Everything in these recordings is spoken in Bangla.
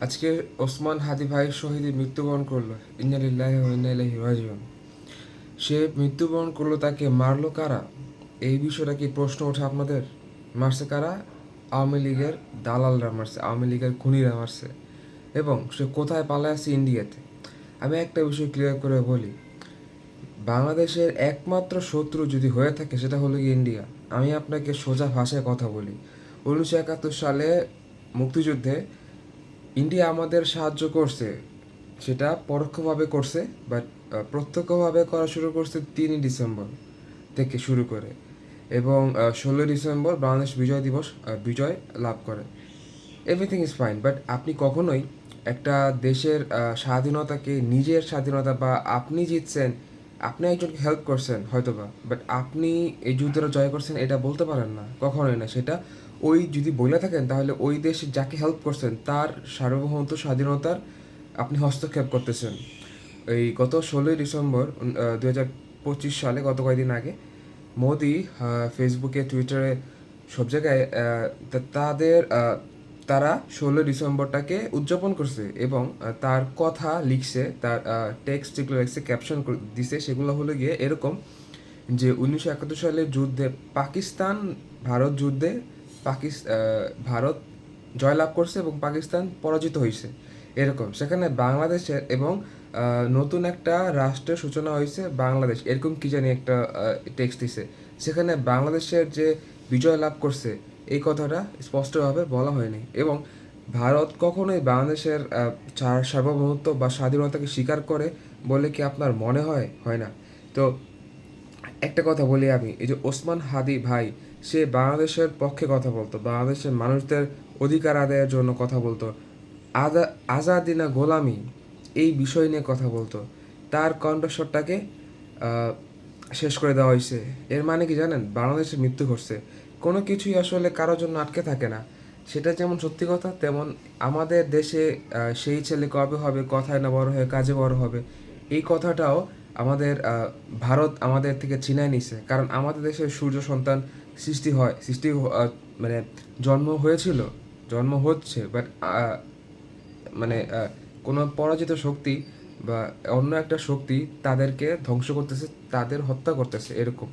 আজকে ওসমান হাদি ভাই শহীদে মৃত্যুবরণ করল। ইন্নালিল্লাহি সে মৃত্যুবরণ করল তাকে মারলো কারা? এই বিষয়টা কি প্রশ্ন ওঠে আপনাদের? মারছে কারা? আওয়ামী লীগের দালালরা মারছে, আওয়ামী লীগের খুনিরা মারছে। এবং সে কোথায় পালায় আছে? ইন্ডিয়াতে। আমি একটা বিষয় ক্লিয়ার করে বলি। বাংলাদেশের একমাত্র শত্রু যদি হয়ে থাকে, সেটা হলো ইন্ডিয়া। আমি আপনাকে সোজা ভাষায় কথা বলি। উনিশশো একাত্তর সালে মুক্তিযুদ্ধে ইন্ডিয়া আমাদের সাহায্য করছে, সেটা পরোক্ষভাবে করছে বাট প্রত্যক্ষভাবে করা শুরু করছে তিনই ডিসেম্বর থেকে শুরু করে এবং ষোলোই ডিসেম্বর বাংলাদেশ বিজয় দিবস বিজয় লাভ করে। এভরিথিং ইজ ফাইন বাট আপনি কখনোই একটা দেশের স্বাধীনতাকে, নিজের স্বাধীনতা বা আপনি জিতছেন, আপনি একজনকে হেল্প করছেন হয়তোবা বাট আপনি এই যুদ্ধটা জয় করছেন এটা বলতে পারেন না, কখনোই না। সেটা ওই যদি বলে থাকেন, তাহলে ওই দেশে যাকে হেল্প করছেন, তার সার্বভৌমত্ব, স্বাধীনতার আপনি হস্তক্ষেপ করতেছেন। এই গত ষোলোই ডিসেম্বর দু পঁচিশ সালে, গত কয়েকদিন আগে, মোদি ফেসবুকে, টুইটারে সব জায়গায় তাদের তারা ষোলো ডিসেম্বরটাকে উদযাপন করছে এবং তার কথা লিখছে, তার টেক্সট যেগুলো লিখছে ক্যাপশন দিছে, সেগুলো হলো গিয়ে এরকম যে উনিশশো একাত্তর সালের যুদ্ধে পাকিস্তান ভারত যুদ্ধে পাকিস আহ, ভারত জয়লাভ করছে এবং পাকিস্তান পরাজিত হয়েছে এরকম। সেখানে বাংলাদেশের এবং নতুন একটা রাষ্ট্রের সূচনা হয়েছে বাংলাদেশ। এরকম কি জানি একটা টেক্সট দিছে। সেখানে বাংলাদেশের যে বিজয় লাভ করছে এই কথাটা স্পষ্টভাবে বলা হয়নি। এবং ভারত কখনোই বাংলাদেশের সার্বভৌমত্ব বা স্বাধীনতাকে স্বীকার করে বলে কি আপনার মনে হয়? হয় না। তো একটা কথা বলি আমি। এই যে ওসমান হাদি ভাই সে বাংলাদেশের পক্ষে কথা বলতো, বাংলাদেশের মানুষদের অধিকার আদায়ের জন্য কথা বলতো। আদা আজাদি না গোলামি এই বিষয় নিয়ে কথা বলতো। তার কণ্ঠস্বরটাকে শেষ করে দেওয়া হয়েছে। এর মানে কি জানেন? বাংলাদেশে মৃত্যু ঘটছে। কোনো কিছুই আসলে কারোর জন্য আটকে থাকে না। সেটা যেমন সত্যি কথা, তেমন আমাদের দেশে সেই ছেলে কবে হবে, কথায় না বড় হয়ে কাজে বড় হবে, এই কথাটাও আমাদের ভারত আমাদের থেকে ছিনায় নিছে। কারণ আমাদের দেশে সূর্য সন্তান সৃষ্টি হয়, সৃষ্টি মানে জন্ম হয়েছিল, জন্ম হচ্ছে বাট মানে কোনো পরাজিত শক্তি বা অন্য একটা শক্তি তাদেরকে ধ্বংস করতেছে, তাদের হত্যা করতেছে, এরকম।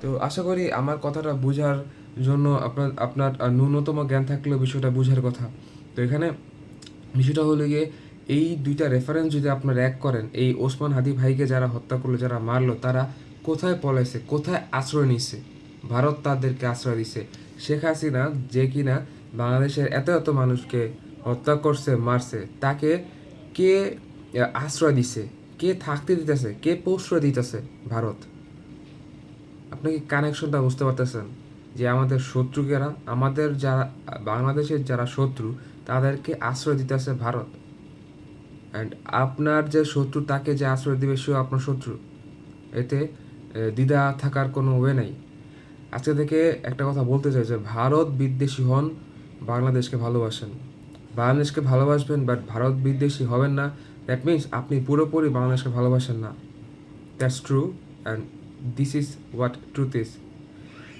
তো আশা করি আমার কথাটা বোঝার জন্য আপনার আপনার ন্যূনতম জ্ঞান থাকলেও বিষয়টা বোঝার কথা। তো এখানে বিষয়টা হলো গিয়ে, এই দুইটা রেফারেন্স যদি আপনারা এক করেন, এই ওসমান হাদি ভাইকে যারা হত্যা করল, যারা মারলো, তারা কোথায় পলাইছে, কোথায় আশ্রয় নিচ্ছে ভারত তাদেরকে আশ্রয় দিছে। শেখ হাসিনা যে কিনা বাংলাদেশের এত এত মানুষকে হত্যা করছে, মারছে, তাকে কে আশ্রয় দিছে? কে থাকতে দিতেছে? কে প্রশ্রয় দিতেছে ভারত? আপনি কি কানেকশনটা বুঝতে পারতেছেন? যে আমাদের শত্রু কারা? আমাদের যারা, বাংলাদেশের যারা শত্রু, তাদেরকে আশ্রয় দিতেছে ভারত। অ্যান্ড আপনার যে শত্রু, তাকে যে আশ্রয় দিবে, সেও আপনার শত্রু। এতে দ্বিধা থাকার কোনো ওয়ে নাই। আজকে থেকে একটা কথা বলতে চাই যে ভারত বিদ্বেষী হন, বাংলাদেশকে ভালোবাসেন। বাংলাদেশকে ভালোবাসবেন বাট ভারত বিদ্বেষী হবেন না। দ্যাট মিনস আপনি পুরোপুরি বাংলাদেশকে ভালোবাসেন না। That's true and this is what truth is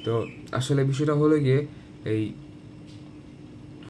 তো আসলে বিষয়টা হলো গিয়ে এই